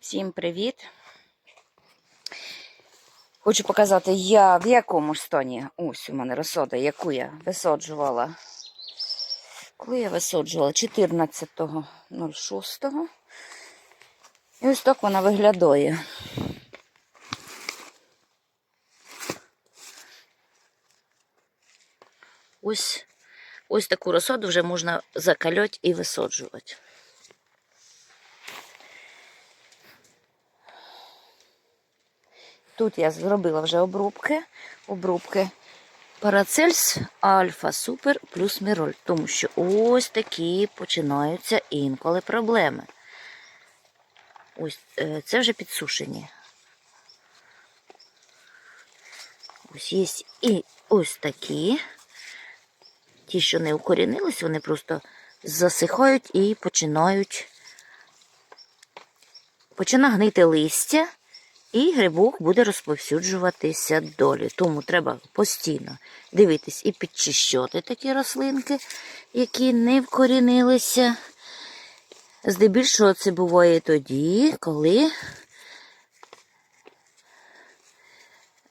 Всім привіт! Хочу показати, я в якому стані. Ось у мене розсода, яку я висаджувала. Коли я висаджувала 14.06. І ось так вона виглядає. Ось, ось таку розсаду вже можна закальати і висаджувати. Тут я зробила вже обрубки. Обрубки Парацельс, Альфа, Супер плюс Міроль. Тому що ось такі починаються інколи проблеми. Ось е, це вже підсушені. Ось є і ось такі. Ті, що не укорінились, вони просто засихають і починають починає гнити листя, і грибок буде розповсюджуватися долі. Тому треба постійно дивитись і підчищати такі рослинки, які не вкорінилися. Здебільшого це буває тоді, коли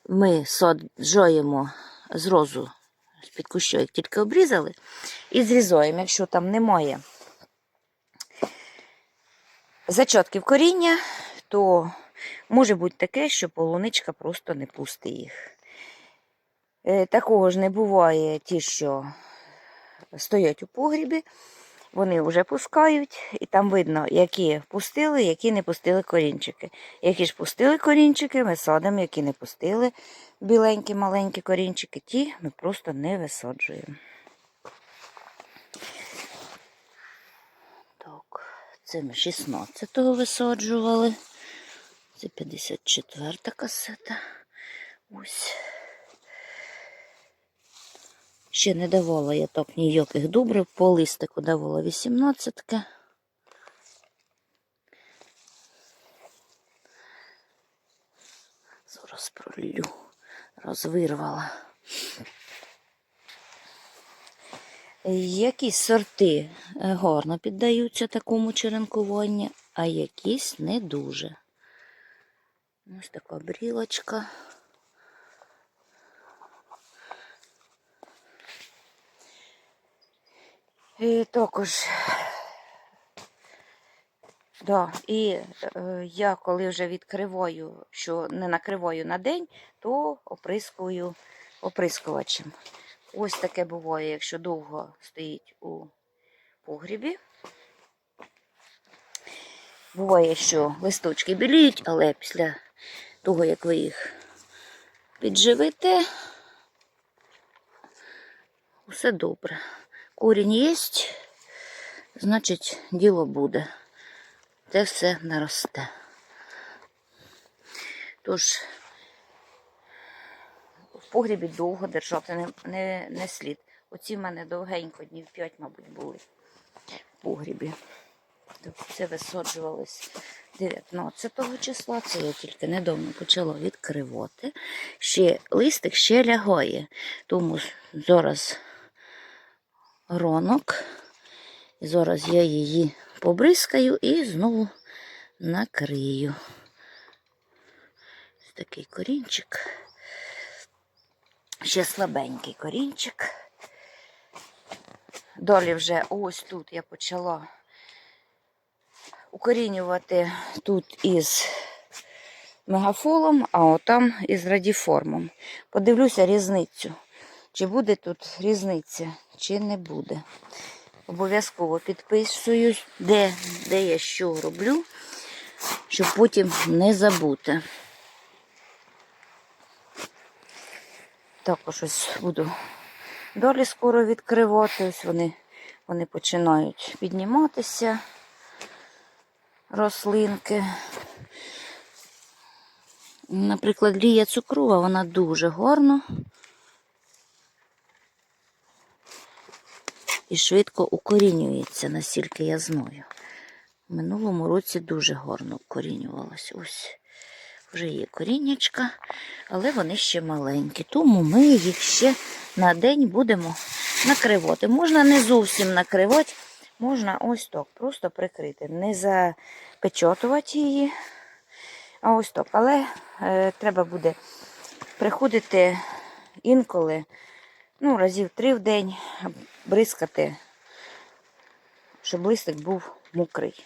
ми саджаємо з розу з-під кущу, як тільки обрізали, і зрізаємо, якщо там немає зачатків коріння, то може бути таке, що полуничка просто не пустить їх. Е, Такого ж не буває ті, що стоять у погрібі, вони вже пускають, і там видно, які пустили, які не пустили корінчики. Які ж пустили корінчики, ми садимо, які не пустили біленькі, маленькі корінчики, ті ми просто не висаджуємо. Так, це ми 16-го висаджували. Це 54 касета. Ось. Ще не давала я так ніяких добрив, по листику давала 18. -ки. Зараз пролю, розвирвала. Якісь сорти е, гарно піддаються такому черенкуванню, а якісь не дуже. Ось така брілочка. І також, да, і е, я коли вже відкриваю, що не накриваю на день, то оприскую оприскувачем. Ось таке буває, якщо довго стоїть у погрібі. Буває, що листочки біліють, але після того, як ви їх підживите, все добре. Корінь є, значить, діло буде. Це все наросте. Тож, в погрібі довго держати не, не, не слід. Оці в мене довгенько, днів 5, мабуть, були в погрібі. Тобто Це висаджувалось 19 числа, це я тільки недавно почала відкривати. Ще листик ще лягає, тому зараз ронок. І зараз я її побризкаю і знову накрию. Ось такий корінчик. Ще слабенький корінчик. Далі вже ось тут я почала укорінювати тут із мегафолом, а отам із радіформом. Подивлюся різницю. Чи буде тут різниця, чи не буде. Обов'язково підписую, де, де я що роблю, щоб потім не забути. Також ось буду далі скоро відкривати. Ось вони, вони починають підніматися рослинки. Наприклад, лія цукрова, вона дуже гарно і швидко укорінюється, наскільки я знаю. В минулому році дуже гарно укорінювалась. Ось вже є коріннячка, але вони ще маленькі. Тому ми їх ще на день будемо накривати. Можна не зовсім накривати, можна ось так, просто прикрити. Не запечатувати її, А ось так. Але е, треба буде приходити інколи, ну, разів три в день, бризкати, щоб листик був мокрий.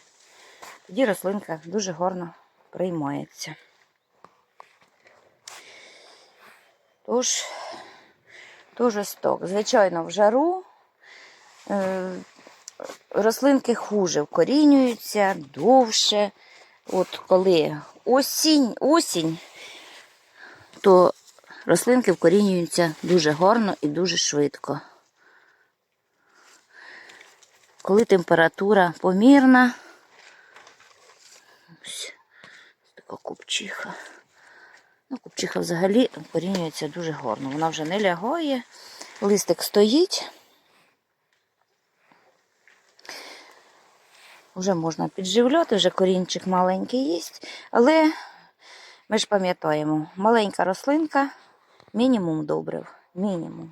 Тоді рослинка дуже гарно приймається. Тож, ось так. Звичайно, в жару е, рослинки хуже вкорінюються довше. От коли осінь, осінь, то рослинки вкорінюються дуже гарно і дуже швидко. Коли температура помірна, ось така купчиха. Ну, купчиха взагалі вкорінюється дуже гарно. Вона вже не лягає, листик стоїть. Вже можна підживляти, вже корінчик маленький є. Але ми ж пам'ятаємо, маленька рослинка, мінімум добрив. Мінімум.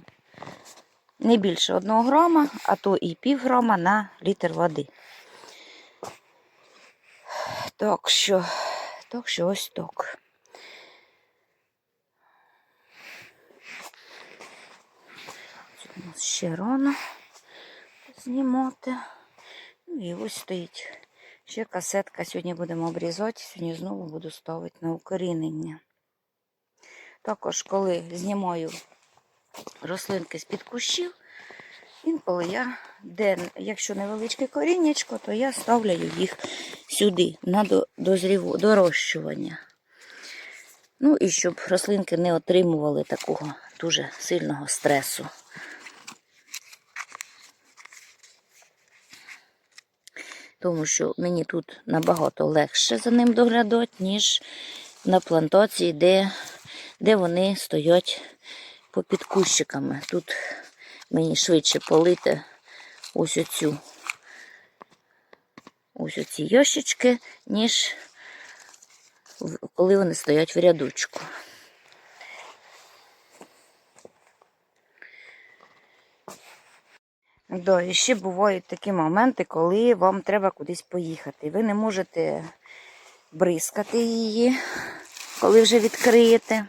Не більше одного грама, а то і пів грама на літр води. Так що, так що ось так. Тут у нас ще рано знімати. І ось стоїть ще касетка. Сьогодні будемо обрізати, сьогодні знову буду ставити на укорінення. Також, коли знімаю рослинки з-під кущів, інколи я, де, якщо невеличке коріннячко, то я ставляю їх сюди, на дозріву, дорощування. Ну і щоб рослинки не отримували такого дуже сильного стресу. Тому що мені тут набагато легше за ним доглядати, ніж на плантації, де, де вони стоять попід кущиками. Тут мені швидше полити ось оцю ось оці ящички, ніж коли вони стоять в рядочку. Да, і ще бувають такі моменти, коли вам треба кудись поїхати. Ви не можете бризкати її, коли вже відкриєте.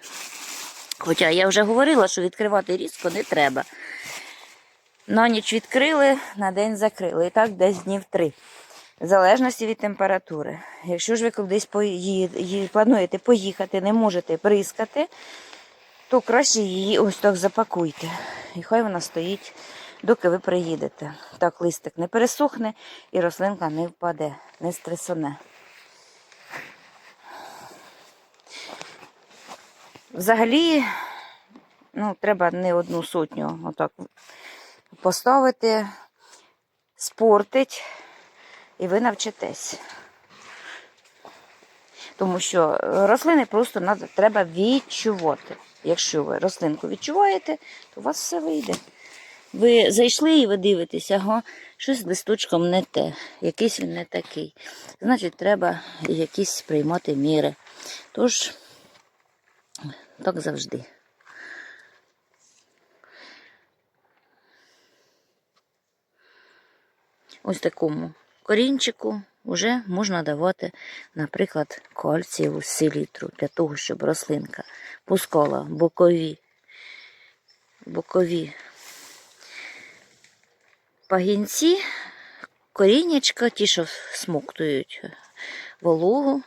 Хоча я вже говорила, що відкривати різко не треба. На ніч відкрили, на день закрили. І так десь днів три. В залежності від температури. Якщо ж ви кудись пої- ї- плануєте поїхати, не можете бризкати, то краще її ось так запакуйте. І хай вона стоїть, доки ви приїдете. Так листик не пересохне і рослинка не впаде, не стресоне. Взагалі, ну, треба не одну сотню отак поставити, спортить, і ви навчитесь. Тому що рослини просто треба відчувати. Якщо ви рослинку відчуваєте, то у вас все вийде. Ви зайшли і ви дивитеся, ага, щось листочком не те, якийсь він не такий. Значить, треба якісь приймати міри. Тож, так завжди. Ось такому корінчику вже можна давати, наприклад, кальцієву селітру для того, щоб рослинка пускала бокові, бокові пагінці, коріннячка, ті, що смоктують вологу.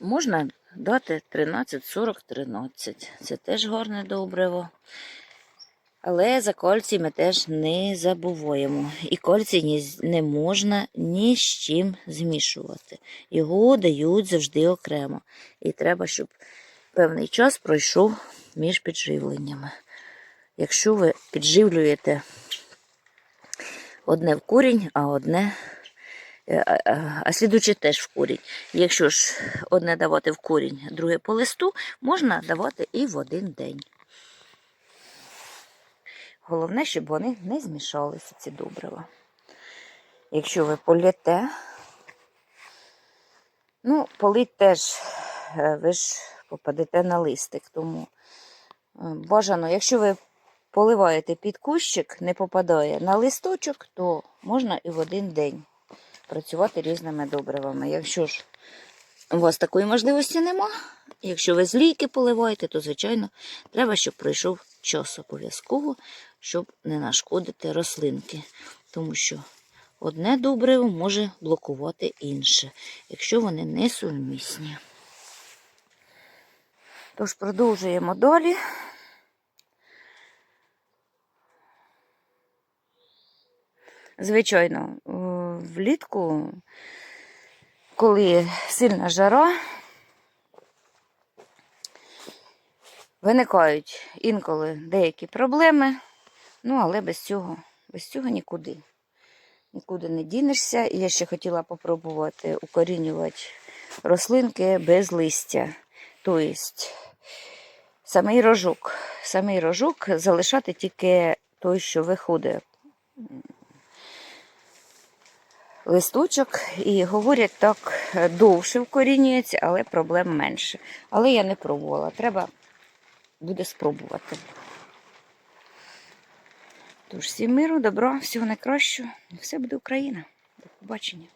Можна дати 13-40-13. Це теж гарне добриво. Але за кальцій ми теж не забуваємо. І з- не можна ні з чим змішувати. Його дають завжди окремо. І треба, щоб певний час пройшов між підживленнями. Якщо ви підживлюєте одне в корінь, а одне, е, а- слідуче теж в корінь. Якщо ж одне давати в корінь, друге по листу, можна давати і в один день. Головне, щоб вони не змішалися, ці добрива. Якщо ви полєте, ну, полить теж, е, ви ж попадете на листик. Тому е, бажано, якщо ви поливаєте під кущик, не попадає на листочок, то можна і в один день працювати різними добривами. Якщо ж у вас такої можливості нема, якщо ви з лійки поливаєте, то, звичайно, треба, щоб пройшов час обов'язково, щоб не нашкодити рослинки. Тому що одне добриво може блокувати інше, якщо вони не сумісні. Тож продовжуємо далі. Звичайно, е, влітку, коли сильна жара, виникають інколи деякі проблеми, ну але без цього, без цього нікуди. Нікуди не дінешся. І я ще хотіла попробувати укорінювати рослинки без листя. Тобто самий рожок. Самий рожок залишати тільки той, що виходить листочок, і говорять, так довше вкорінюється, але проблем менше. Але я не пробувала. Треба буде спробувати. Тож, всім миру, добра, всього найкращого. Все буде Україна. До побачення.